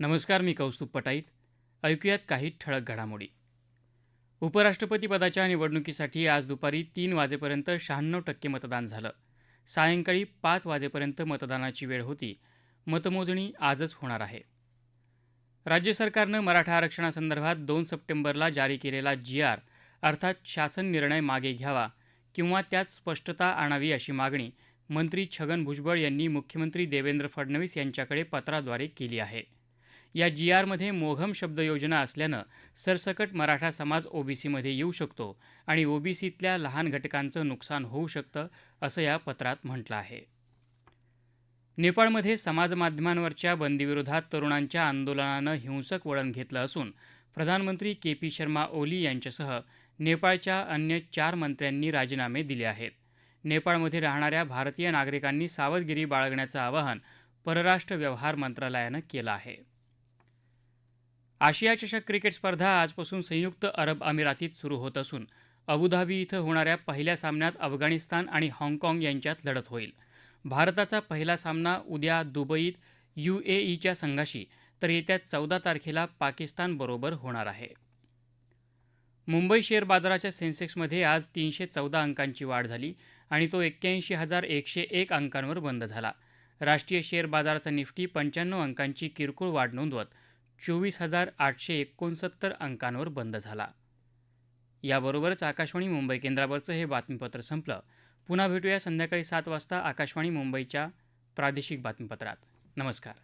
नमस्कार मी कौस्तुभ पटाईत. ऐकूयात काही ठळक घडामोडी. उपराष्ट्रपतीपदाच्या निवडणुकीसाठी आज दुपारी तीन वाजेपर्यंत शहाण्णव टक्के मतदान झालं. सायंकाळी पाच वाजेपर्यंत मतदानाची वेळ होती. मतमोजणी आजच होणार आहे. राज्य सरकारनं मराठा आरक्षणासंदर्भात दोन सप्टेंबरला जारी केलेला जी आर अर्थात शासन निर्णय मागे घ्यावा किंवा त्यात स्पष्टता आणावी अशी मागणी मंत्री छगन भुजबळ यांनी मुख्यमंत्री देवेंद्र फडणवीस यांच्याकडे पत्राद्वारे केली आहे. या जी आरमध्ये मोघम शब्द योजना असल्यानं सरसकट मराठा समाज ओबीसीमध्ये येऊ शकतो आणि ओबीसीतल्या लहान घटकांचं नुकसान होऊ शकतं असं या पत्रात म्हटलं आहे. नेपाळमध्ये समाजमाध्यमांवरच्या बंदीविरोधात तरुणांच्या आंदोलनानं हिंसक वळण घेतलं असून प्रधानमंत्री के पी शर्मा ओली यांच्यासह नेपाळच्या अन्य चार मंत्र्यांनी राजीनामे दिले आहेत. नेपाळमध्ये राहणाऱ्या भारतीय नागरिकांनी सावधगिरी बाळगण्याचं आवाहन परराष्ट्र व्यवहार मंत्रालयानं केलं आहे. आशिया चषक क्रिकेट स्पर्धा आजपासून संयुक्त अरब अमिरातीत सुरू होत असून अबुधाबी इथं होणाऱ्या पहिल्या सामन्यात अफगाणिस्तान आणि हाँगकाँग यांच्यात लढत होईल. भारताचा पहिला सामना उद्या दुबईत यू ए ईच्या संघाशी तर येत्या चौदा तारखेला पाकिस्तानबरोबर होणार आहे. मुंबई शेअर बाजाराच्या सेन्सेक्समध्ये आज तीनशे चौदा अंकांची वाढ झाली आणि तो एक्क्याऐंशी हजार एकशे एक अंकांवर बंद झाला. राष्ट्रीय शेअर बाजाराचा निफ्टी पंच्याण्णव अंकांची किरकोळ वाढ नोंदवत चोवीस हजार आठशे एकोणसत्तर अंकांवर बंद झाला. याबरोबरच आकाशवाणी मुंबई केंद्रावरचं हे बातमीपत्र संपलं. पुन्हा भेटूया संध्याकाळी सात वाजता आकाशवाणी मुंबईच्या प्रादेशिक बातमीपत्रात. नमस्कार.